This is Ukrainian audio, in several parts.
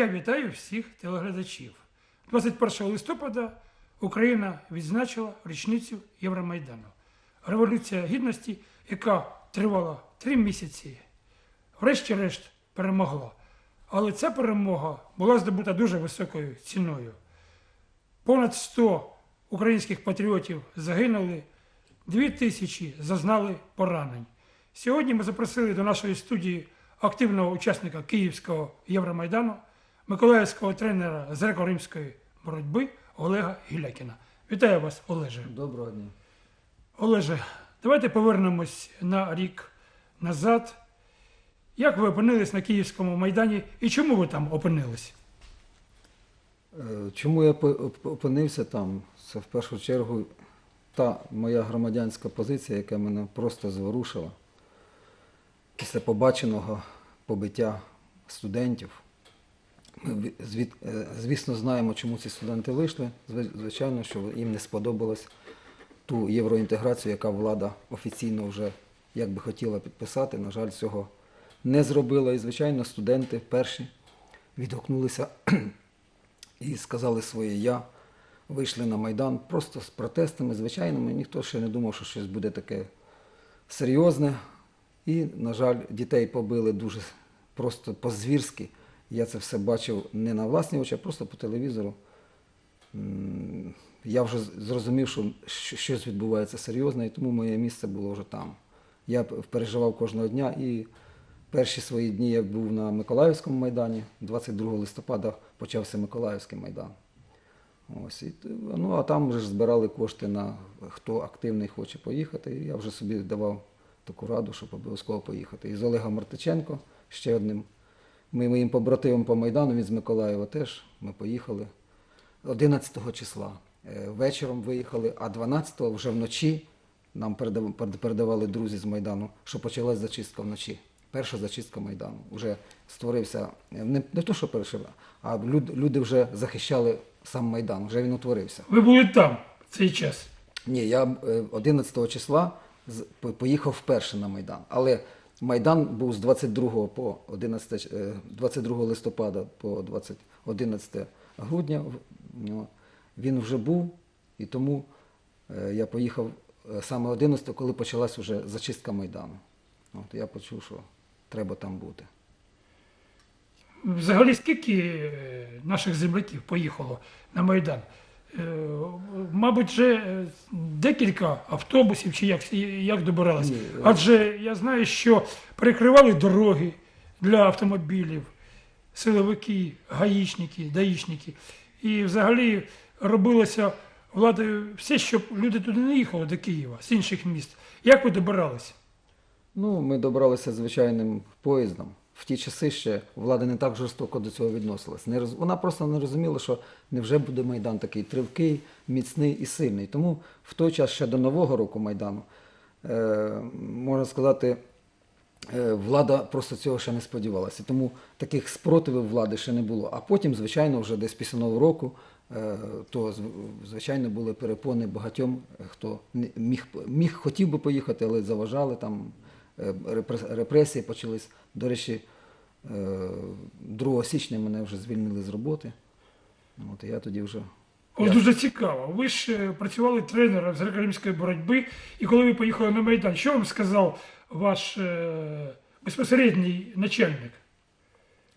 Я вітаю всіх телеглядачів. 21 листопада Україна відзначила річницю Євромайдану. Революція гідності, яка тривала три місяці, врешті-решт перемогла. Але ця перемога була здобута дуже високою ціною. Понад 100 українських патріотів загинули, дві тисячі зазнали поранень. Сьогодні ми запросили до нашої студії активного учасника Київського Євромайдану, миколаївського тренера з греко-римської боротьби Олега Гілякіна. Вітаю вас, Олеже. Доброго дня. Олеже, давайте повернемось на рік назад. Як ви опинились на Київському майдані і чому ви там опинились? Е, Чому я опинився там? Це в першу чергу та моя громадянська позиція, яка мене просто зворушила після побаченого побиття студентів. Ми, е, звісно, знаємо, чому ці студенти вийшли. Звичайно, що їм не сподобалось ту євроінтеграцію, яка влада офіційно вже як би хотіла підписати. На жаль, цього не зробила. І, звичайно, студенти перші відгукнулися і сказали своє я, вийшли на Майдан просто з протестами звичайними. Ніхто ще не думав, що щось буде таке серйозне. І, на жаль, дітей побили дуже просто по-звірськи. Я це все бачив не на власні очі, а просто по телевізору. Я вже зрозумів, що щось відбувається серйозне, і тому моє місце було вже там. Я переживав кожного дня і перші свої дні я був на Миколаївському майдані. 22 листопада почався Миколаївський майдан. Ось, і, ну, а там вже збирали кошти на хто активний хоче поїхати. Я вже собі давав таку раду, щоб обов'язково поїхати. І з Олегом Мартиченко, ще одним ми моїм побратимом по Майдану, він з Миколаєва теж. Ми поїхали 11 числа. Е, Вечором виїхали, а 12 вже вночі нам передавали друзі з Майдану, що почалась зачистка вночі. Перша зачистка Майдану. Вже створився, е, не, не то, що перший, а люд- люди вже захищали сам Майдан, вже він утворився. Ви були там в цей час. Ні, я е, 11 числа поїхав вперше на Майдан. Але Майдан був з 22 по 11, е, 22 листопада по 20, 11 грудня. Він вже був, і тому е, я поїхав е, саме 11, коли почалась вже зачистка Майдану. От, я почув, що треба там бути. Взагалі, скільки е, наших земляків поїхало на Майдан? Е, Мабуть, вже е, декілька автобусів чи як, як добиралися. Е. Адже я знаю, що перекривали дороги для автомобілів, силовики, гаїчники, даїчники. І взагалі робилося владою все, щоб люди туди не їхали до Києва з інших міст. Як ви добиралися? Ну, ми добралися звичайним поїздом. В ті часи ще влада не так жорстоко до цього відносилась. Не роз... Вона просто не розуміла, що невже буде Майдан такий тривкий, міцний і сильний. Тому в той час ще до Нового року Майдану, е, можна сказати, е, влада просто цього ще не сподівалася. Тому таких спротивів влади ще не було. А потім, звичайно, вже десь після Нового року, е, то звичайно були перепони багатьом, хто міг, міг хотів би поїхати, але заважали там. Е, репрес- Репресії почались. До речі, е, 2 січня мене вже звільнили з роботи. От і я тоді вже Ось дуже цікаво. Ви ж е, працювали тренером з греко-римської боротьби, і коли ви поїхали на Майдан, що вам сказав ваш е, безпосередній начальник?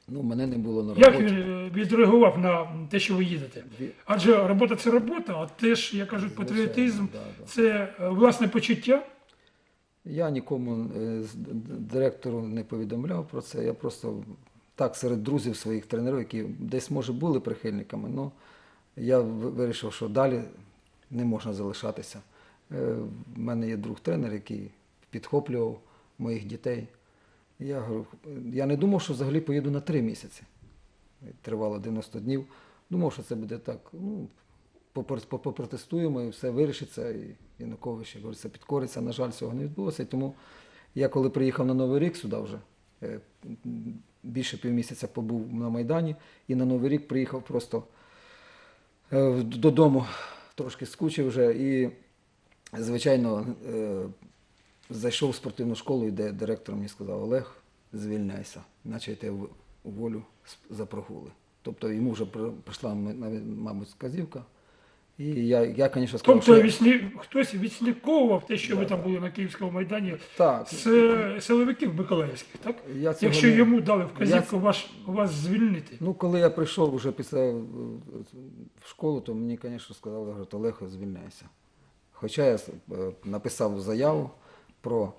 ну, мене не було на Як він е, відреагував на те, що ви їдете? Адже робота це робота, а теж, як кажуть, патріотизм це е, власне почуття. Я нікому е, директору не повідомляв про це. Я просто так серед друзів своїх тренерів, які десь може були прихильниками, але я вирішив, що далі не можна залишатися. Е, В мене є друг тренер, який підхоплював моїх дітей. Я, говорю, я не думав, що взагалі поїду на три місяці. Тривало 90 днів. Думав, що це буде так. Ну, попротестуємо і все вирішиться, і Янукович, як говориться, підкориться. На жаль, цього не відбулося. Тому я, коли приїхав на Новий рік сюди вже, е, більше півмісяця побув на Майдані, і на Новий рік приїхав просто е, додому, трошки скучив вже. І, звичайно, е, зайшов в спортивну школу, де директор мені сказав, Олег, звільняйся, наче в- у волю з- за прогули. Тобто йому вже прийшла, мабуть, сказівка. І я, я звісно, сказав, Тобто що... відслі... хтось відслідковував те, що ви там були на Київському майдані Так, з е, силовиків Миколаївських, так? я цього Якщо не- йому дали вказівку Я- ваш, вас звільнити. Ну, коли я прийшов вже після е, в школу, то мені, звісно, сказали, говорять, Олег, звільняйся. Хоча я е, написав заяву про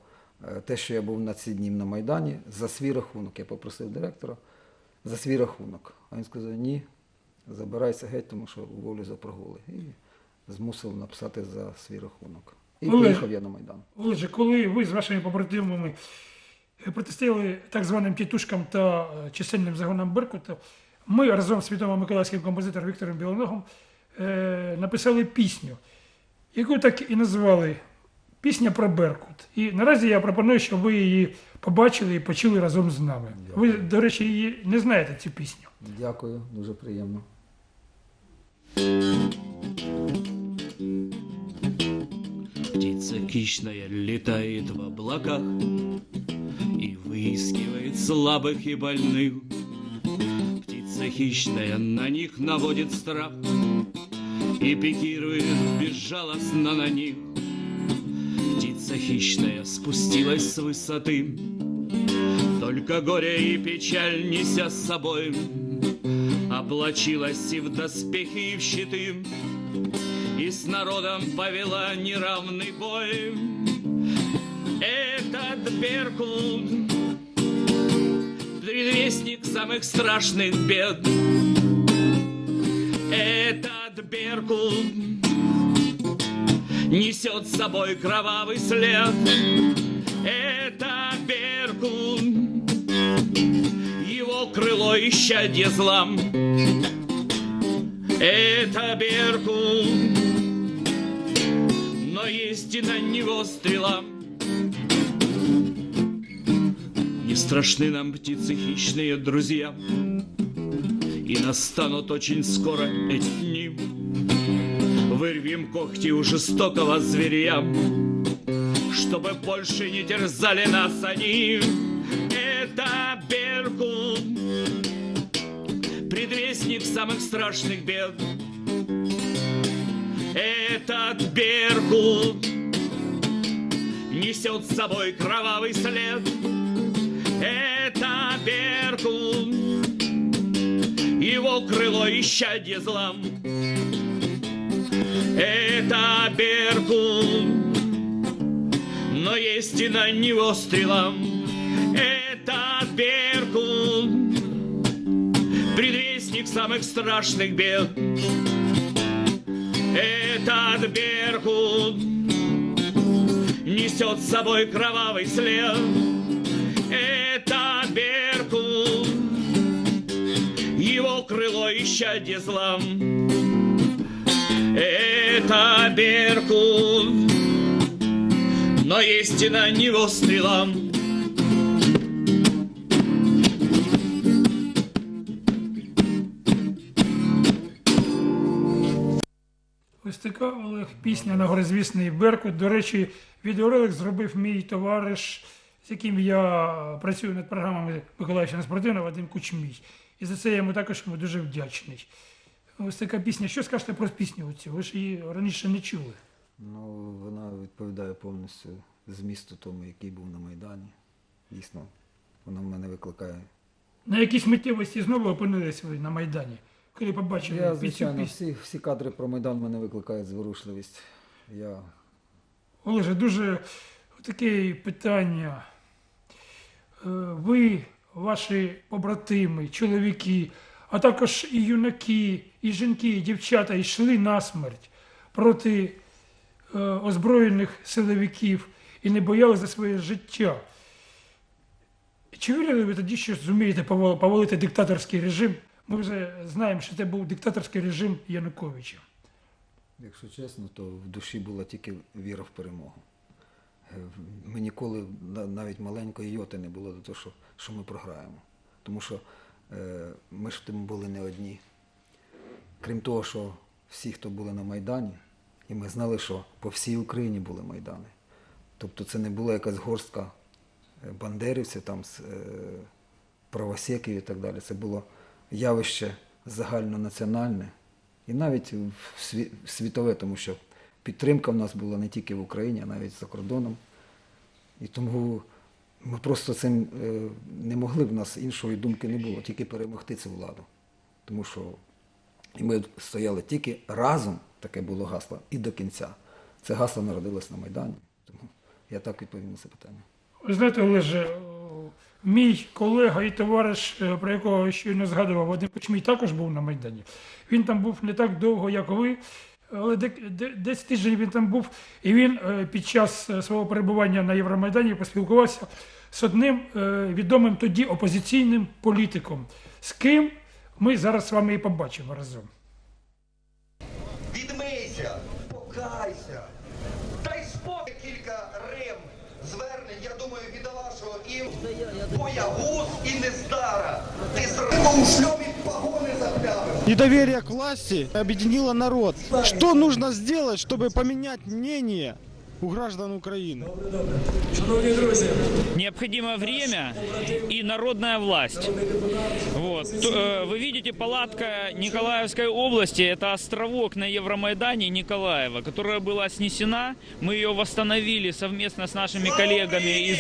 е, те, що я був на ці дні на Майдані за свій рахунок. Я попросив директора за свій рахунок. А він сказав, ні, забирайся геть, тому що волю за прогули. І змусив написати за свій рахунок. І Олег. поїхав я на Майдан. Отже, коли ви з вашими побратимами е, протистояли так званим тітушкам та е, чисельним загонам Беркута, ми разом з відомим миколаївським композитором Віктором Білоногом е, написали пісню, яку так і назвали Пісня про Беркут. І наразі я пропоную, щоб ви її побачили і почули разом з нами. Ви, до речі, її не знаєте цю пісню. Дякую, дуже приємно. Птица хищная летает в облаках И выискивает слабых и больных. Птица хищная на них наводит страх И пикирует безжалостно на них. Птица хищная спустилась с высоты, Только горе и печаль неся с собой, Облачилась и в доспехи, и в щиты, и с народом повела неравный бой. Этот Беркут, предвестник самых страшных бед. Этот Беркут несет с собой кровавый след. Это Беркут, его крыло исчадье злам. Это Беркут, но есть и на него стрела. Не страшны нам птицы хищные друзья, И настанут очень скоро эти дни. Вырвем когти у жестокого зверя, Чтобы больше не терзали нас они. Самых страшных бед. Этот Беркут несет с собой кровавый след. Это Беркут, его крыло исчадье злам. Это Беркут, но есть и на него стрела. Самых страшных бед. Этот Беркут несет с собой кровавый след. Это Беркут, его крыло исчадье зла. Это Беркут, но есть и на него стрела. Олег пісня на горизвісний Беркут. До речі, відеоролик зробив мій товариш, з яким я працюю над програмами Миколаївщина спортивна Вадим Кучмій. І за це я йому також йому дуже вдячний. Ось така пісня. Що скажете про пісню цю? Ви ж її раніше не чули. Ну, вона відповідає повністю змісту тому, який був на Майдані. Дійсно, вона в мене викликає. На якійсь миттєвості знову опинились ви на Майдані, коли побачили Я, звичайно, пісню. всі, всі кадри про Майдан мене викликають зворушливість. Я Олеже, дуже таке питання. Е, Ви, ваші побратими, чоловіки, а також і юнаки, і жінки, і дівчата йшли на смерть проти е, озброєних силовиків і не боялися за своє життя. Чи вірили ви тоді, що зумієте повалити диктаторський режим? Ми вже знаємо, що це був диктаторський режим Януковича. Якщо чесно, то в душі була тільки віра в перемогу. Е, Ми ніколи навіть маленької йоти не було до того, що, що ми програємо. Тому що е, ми ж в тому були не одні. Крім того, що всі, хто були на Майдані, і ми знали, що по всій Україні були Майдани. Тобто це не була якась горстка е, бандерівців, там, е, правосеків і так далі. Це було явище загальнонаціональне і навіть в світове, тому що підтримка в нас була не тільки в Україні, а навіть за кордоном. І тому ми просто цим е, не могли, в нас іншої думки не було, тільки перемогти цю владу. Тому що ми стояли тільки разом, таке було гасло, і до кінця. Це гасло народилось на Майдані. Тому я так відповім на це питання. Ви знаєте, Олеже, мій колега і товариш, е, про якого я щойно згадував, Вадим Кучмій, також був на Майдані. Він там був не так довго, як ви, але десь тиждень він там був, і він е, під час е, свого перебування на Євромайдані поспілкувався з одним відомим тоді опозиційним політиком, з ким ми зараз з вами і побачимо разом. Ти з рибом у шльомі погони заплявив. Недоверие к власти объединило народ. Что нужно сделать, чтобы поменять мнение у граждан Украины? Необходимо время и народная власть. Вот. Э, Вы видите, палатка Николаевской области – это островок на Евромайдане Николаева, которая была снесена. Мы ее восстановили совместно с нашими коллегами из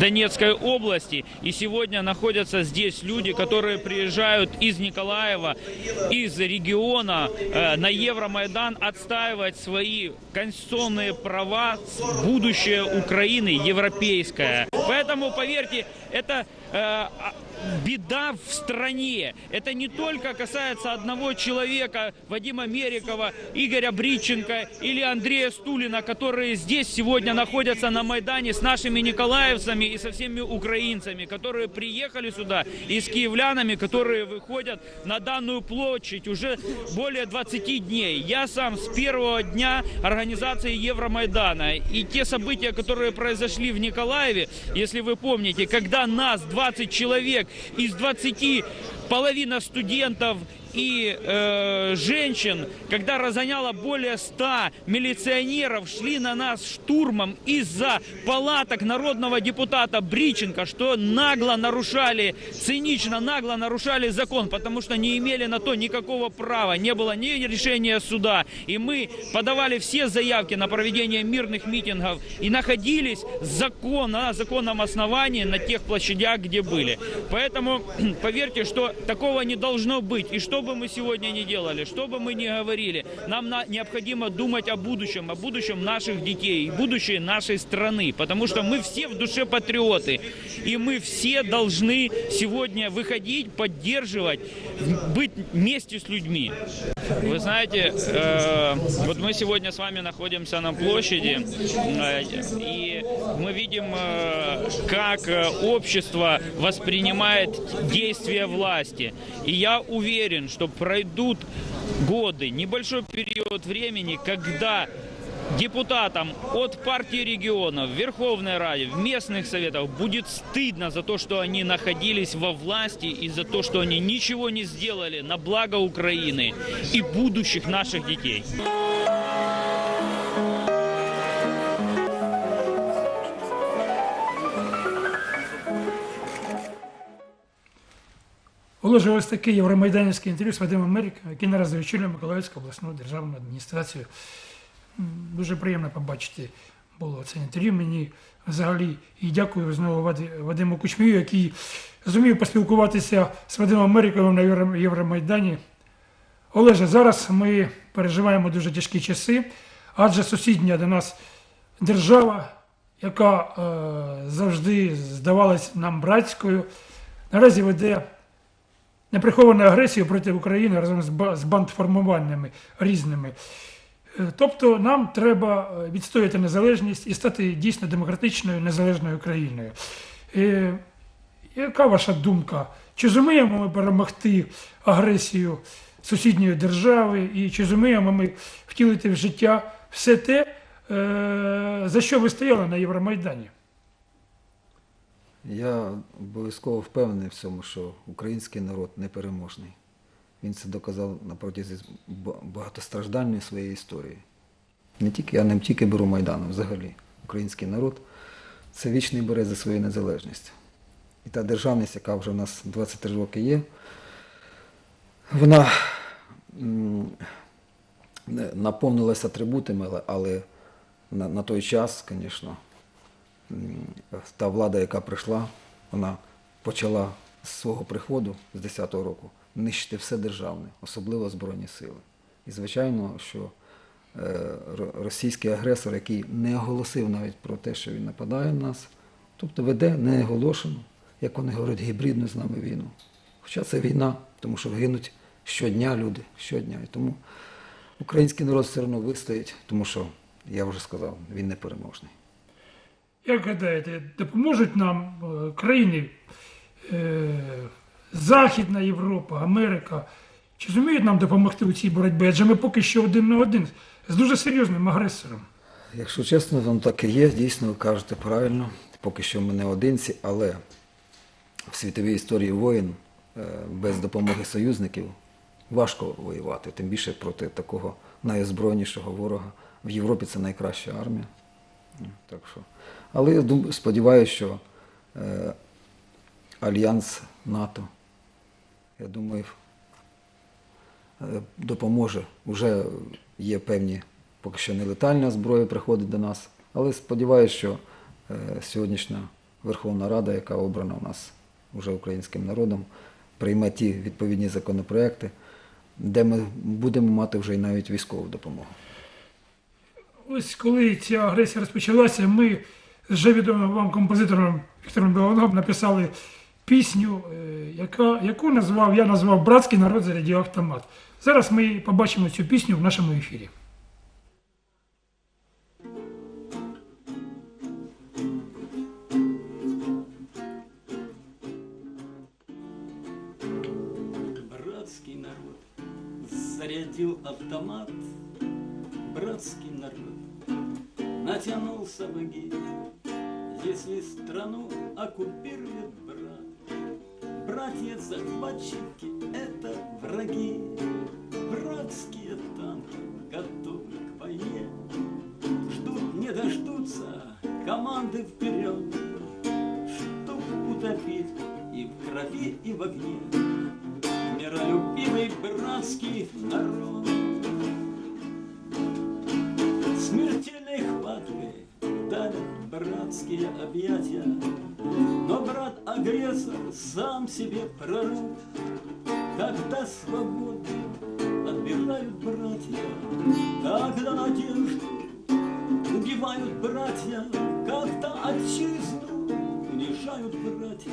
Донецкой области. И сегодня находятся здесь люди, которые приезжают из Николаева, из региона э, на Евромайдан отстаивать свои конституционные права, будущее Украины европейское. Поэтому, поверьте, это э, а, беда в стране. Это не только касается одного человека, Вадима Мерикова, Игоря Бриченко или Андрея Стулина, которые здесь сегодня находятся на Майдане с нашими николаевцами и со всеми украинцами, которые приехали сюда, и с киевлянами, которые выходят на данную площадь уже более 20 дней. Я сам с первого дня организации Евромайдана и те события, которые произошли в Николаеве, если вы помните, когда нас 20 человек из 20 половина студентов и э, женщин, когда разгоняло более 100 милиционеров, шли на нас штурмом из-за палаток народного депутата Бриченко, что нагло нарушали, цинично нагло нарушали закон, потому что не имели на то никакого права, не было ни решения суда. И мы подавали все заявки на проведение мирных митингов и находились закон, на законном основании на тех площадях, где были. Поэтому поверьте, что такого не должно быть. И что бы мы сегодня ни делали, что бы мы ни говорили, нам на- необходимо думать о будущем, о будущем наших детей, будущее нашей страны. Потому что мы все в душе патриоты. И мы все должны сегодня выходить, поддерживать, быть вместе с людьми. Вы знаете, э, вот мы сегодня с вами находимся на площади, э, и мы видим, э, как э, общество воспринимает действия власти. И я уверен, что пройдут годы, небольшой период времени, когда депутатам от партии регионов, Верховной Раде, в местных советах будет стыдно за то, что они находились во власти и за то, что они ничего не сделали на благо Украины и будущих наших детей. Олеже, ось таке євромайданівське інтерв'ю з Вадимом Мериком, який наразі очолює Миколаївську обласну державну адміністрацію. Дуже приємно побачити було це інтерв'ю. Мені взагалі і дякую знову Вадиму Кучмію, який зумів поспілкуватися з Вадимом Мериковим на Євромайдані. Олеже, зараз ми переживаємо дуже тяжкі часи, адже сусідня до нас держава, яка е, завжди здавалась нам братською, наразі веде неприховану агресію проти України разом з бандформуваннями різними. Е, Тобто нам треба е, відстояти незалежність і стати дійсно демократичною незалежною країною. Е, Яка ваша думка? Чи зуміємо ми перемогти агресію сусідньої держави, і чи зуміємо ми втілити в життя все те, за що ви стояли на Євромайдані? Я обов'язково впевнений в цьому, що український народ непереможний. Він це доказав на протязі багатостраждальної своєї історії. Не тільки, я не тільки беру Майдану, взагалі. Український народ це вічний борець за свою незалежність. І та державність, яка вже в нас 23 роки є, Вона наповнилася атрибутами, але- на, той час, звісно, та влада, яка прийшла, вона почала з свого приходу з 10-го року нищити все державне, особливо Збройні сили. І звичайно, що е, російський агресор, який не оголосив навіть про те, що він нападає на нас, тобто веде неоголошену, як вони говорять, гібридну з нами війну. Хоча це війна, тому що гинуть щодня люди, щодня. І тому український народ все одно вистоїть, тому що, я вже сказав, він непереможний. Як гадаєте, допоможуть нам е, країни е, Західна Європа, Америка? Чи зуміють нам допомогти у цій боротьбі? Адже ми поки що один на один з дуже серйозним агресором. Якщо чесно, воно так і є, дійсно, ви кажете правильно. Поки що ми не одинці, але в світовій історії воїн е, без допомоги союзників важко воювати, тим більше проти такого найозброєнішого ворога. В Європі це найкраща армія. Так що. Але я сподіваюся, що е, альянс НАТО, я думаю, е, допоможе. Уже є певні, поки що не летальна зброя приходить до нас, але сподіваюся, що е, сьогоднішня Верховна Рада, яка обрана у нас уже українським народом, прийме ті відповідні законопроекти, де ми будемо мати вже й навіть військову допомогу. Ось коли ця агресія розпочалася, ми з вже відомим вам композитором Віктором Білонгом написали пісню, е, яка, яку назвав, я назвав Братський народ за радіоавтомат. Зараз ми побачимо цю пісню в нашому ефірі. Братский народ зарядил автомат, Братский народ натянул сапоги. Если страну оккупирует брат, Братья-захватчики — это враги. Братские танки готовы к войне, Ждут, не дождутся команды вперед, Чтоб утопить и в крови, и в огне миролюбивый братский народ. Братские объятия, Но брат-агрессор сам себе пророк, Когда свободу отбирают братья, Когда надежду убивают братья, Когда отчизну унижают братья,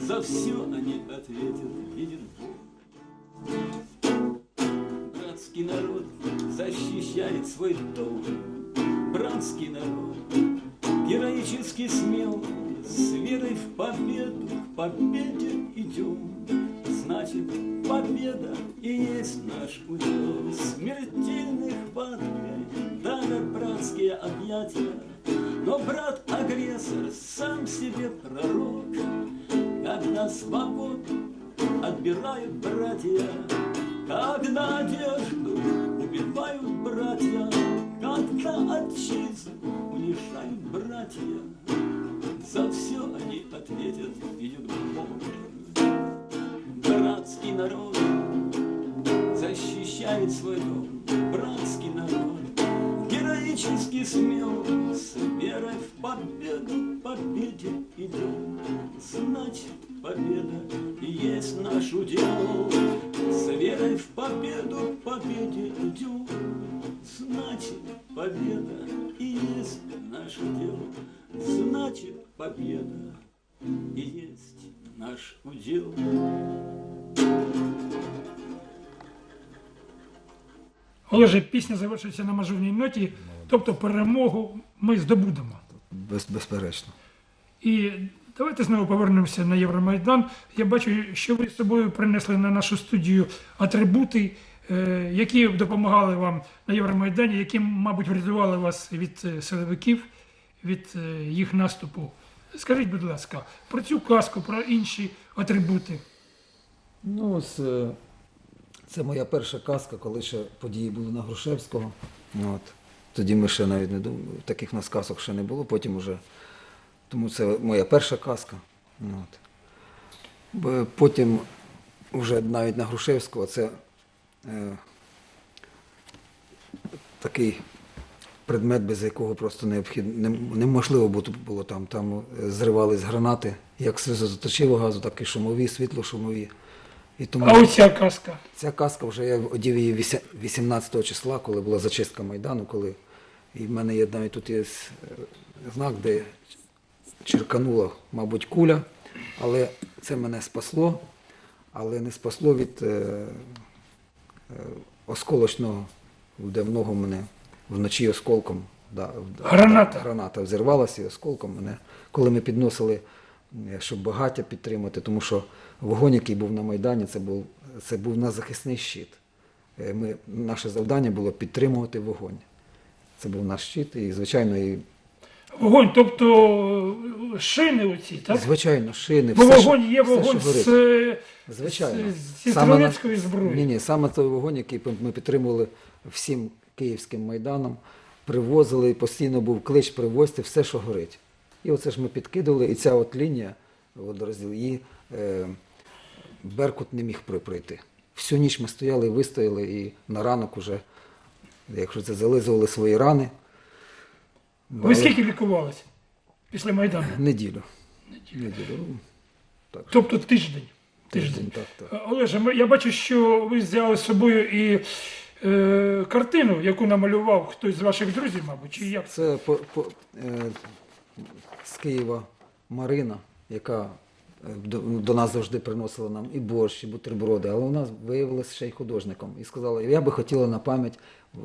за все они ответят, Бог. Братский народ защищает свой дом. Братский народ героически смел, С верой в победу, к победе идем. Значит, победа и есть наш удел. Смертельной хваткой давят братские объятия, Но брат-агрессор сам себе пророк. Когда свободу отбирают братья, Когда одежду убивают братья, Когда отчизну унижают братья, За все они ответят, видит Бог. Братский народ защищает свой дом, Братский народ героически смел, С верой в победу, победе идем. Значит, победа и есть наш удел. С верой в победу, победе идем. Победа и есть наш удел. Значит, победа и есть наш удел. Олеже, пісня завершується на мажорній ноті, тобто перемогу ми здобудемо. Без, безперечно. І давайте знову повернемося на Євромайдан. Я бачу, що ви з собою принесли на нашу студію атрибути, які допомагали вам на Євромайдані, які, мабуть, врятували вас від е, силовиків, від е, їх наступу. Скажіть, будь ласка, про цю казку, про інші атрибути. Ну, ось, е, це моя перша казка, коли ще події були на Грушевського. От. Тоді ми ще навіть не думали, таких нас казок ще не було, потім уже. Тому це моя перша казка. От. Потім вже навіть на Грушевського, це е, такий предмет, без якого просто необхідно, неможливо було там. Там е, зривались гранати, як сльозоточивого газу, так і шумові, світлошумові. І тому А оця казка. ця казка вже я одів її 18 числа, коли була зачистка Майдану, коли і в мене є навіть тут є е, знак, де черканула, мабуть, куля, але це мене спасло, але не спасло від е, осколочного, де в ногу мене вночі осколком. Да, Граната. граната взірвалася і осколком мене, коли ми підносили, е, щоб багаття підтримати, тому що вогонь, який був на Майдані, це був, це був на захисний щит. Е, Ми, наше завдання було підтримувати вогонь. Це був наш щит, і, звичайно, і, Вогонь, тобто е, шини оці, так? звичайно, шини. Бо все, вогонь є все, що вогонь горить. з, е, Звичайно. з- зі Саме на- стрілецької зброї. Ні, ні, саме той вогонь, який ми підтримували всім київським майданом, привозили, і постійно був клич привозьте все, що горить. І оце ж ми підкидували, і ця от лінія, водорозділ, її е, Беркут не міг при- пройти. Всю ніч ми стояли і вистояли, і на ранок уже, якщо це зализували свої рани, Ви скільки лікувалися після Майдану? неділю. Неділю. ну, Так, Тобто тиждень. тиждень, так, так. Олеже, я бачу, що ви взяли з собою і е, картину, яку намалював хтось з ваших друзів, мабуть, чи як це? По, по, е, з Києва Марина, яка е, до, до нас завжди приносила нам і борщ, і бутерброди, але вона виявилася ще й художником і сказала, я би хотіла на пам'ять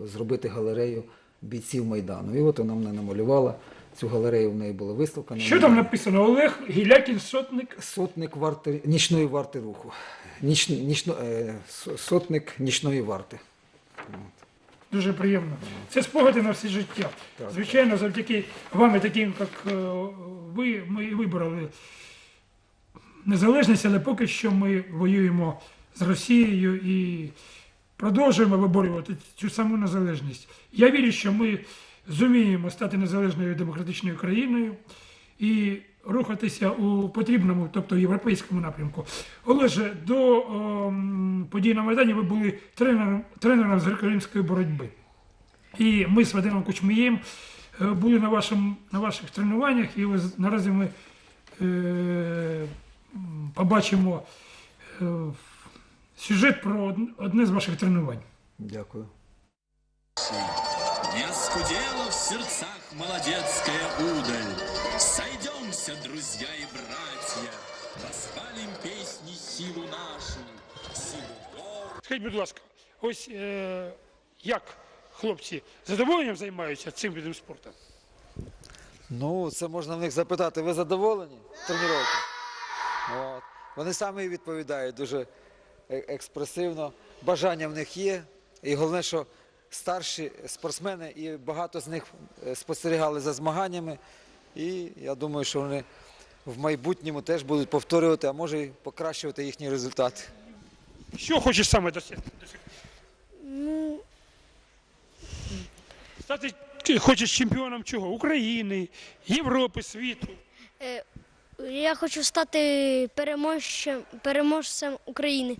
зробити галерею бійців Майдану. І от вона мене намалювала. Цю галерею в неї була виставка. Що там написано? Олег Гілякін, сотник. Сотник варти, нічної варти руху. Ніч, нічно, е, сотник нічної варти. Дуже приємно. Це спогади на все життя. Звичайно, завдяки вам, і таким, як е, ви, ми і вибороли незалежність, але поки що ми воюємо з Росією і продовжуємо виборювати цю саму незалежність. Я вірю, що ми зуміємо стати незалежною демократичною країною і рухатися у потрібному, тобто європейському напрямку. Олеже, до ем, подій на Майдані ви були тренером, тренером з греко-римської боротьби. І ми з Вадимом Кучмієм е, були на, вашому, на ваших тренуваннях, і ось наразі ми е, побачимо е, сюжет про одне з ваших тренувань. Дякую. Не оскудела в сердцах молодецкая удаль. Сойдемся, друзья и братья, Воспалим песни силу нашу, силу гор. Скажіть, будь ласка, ось е, як хлопці з задоволенням займаються цим видом спорту? Ну, це можна в них запитати. Ви задоволені тренуванням? От. Вони самі відповідають дуже експресивно. Бажання в них є. І головне, що старші спортсмени і багато з них е, спостерігали за змаганнями. І я думаю, що вони в майбутньому теж будуть повторювати, а може і покращувати їхні результати. Що хочеш саме досягти? Стати ти хочеш чемпіоном чого? України, Європи, світу. Е, Я хочу стати переможцем, переможцем України.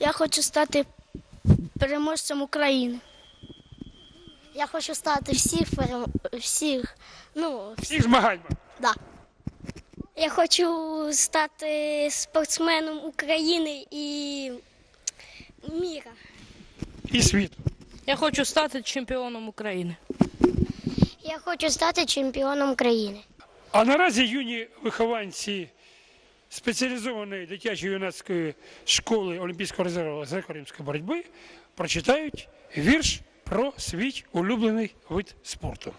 Я хочу стати переможцем України. Я хочу стати всіх перем... всіх. Ну, Всіх змагань. да. Я хочу стати спортсменом України і міра. І світу. Я хочу стати чемпіоном України. Я хочу стати чемпіоном країни. А наразі юні вихованці спеціалізованої дитячої юнацької школи Олімпійського резерву з боротьби прочитають вірш про свій улюблений вид спорту.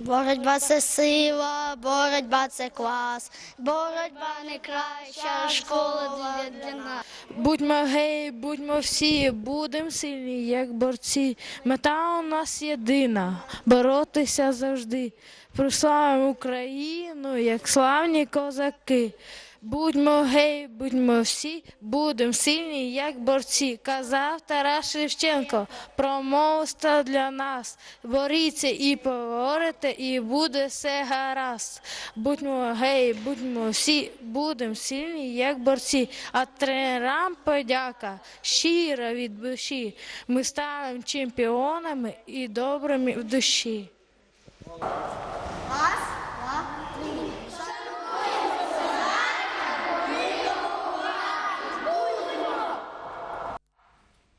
Боротьба це сила, боротьба це клас, боротьба найкраща школа для, нас. Будьмо гей, будьмо всі, будемо сильні, як борці. Мета у нас єдина боротися завжди. Прославимо Україну, як славні козаки. Будьмо гей, будьмо всі, будемо сильні, як борці. Казав Тарас Шевченко, промовста для нас. Боріться і поговорите, і буде все гаразд. Будьмо гей, будьмо всі, будемо сильні, як борці. А тренерам подяка щира від душі. Ми станемо чемпіонами і добрими в душі.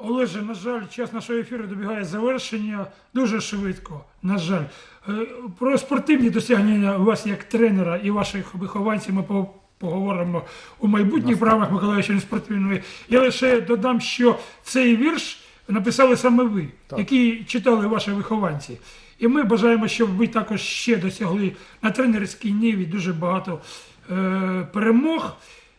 Олеже, на жаль, час нашого ефіру добігає завершення дуже швидко. На жаль, Е, про спортивні досягнення вас як тренера і ваших вихованців ми поговоримо у майбутніх програмах Миколаївщини спортивної. Я лише додам, що цей вірш написали саме ви, який читали ваші вихованці. І ми бажаємо, щоб ви також ще досягли на тренерській ниві дуже багато е, перемог.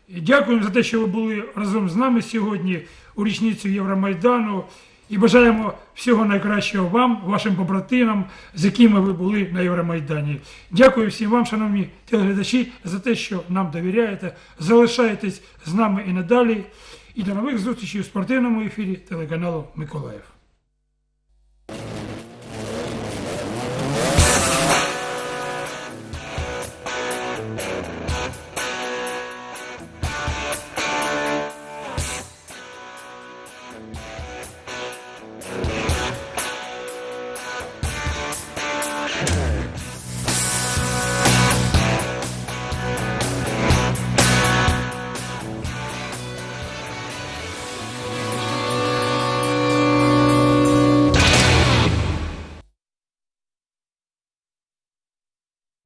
Дякуємо за те, що ви були разом з нами сьогодні у річницю Євромайдану. І бажаємо всього найкращого вам, вашим побратимам, з якими ви були на Євромайдані. Дякую всім вам, шановні телеглядачі, за те, що нам довіряєте. Залишайтесь з нами і надалі. І до нових зустрічей у спортивному ефірі телеканалу Миколаїв.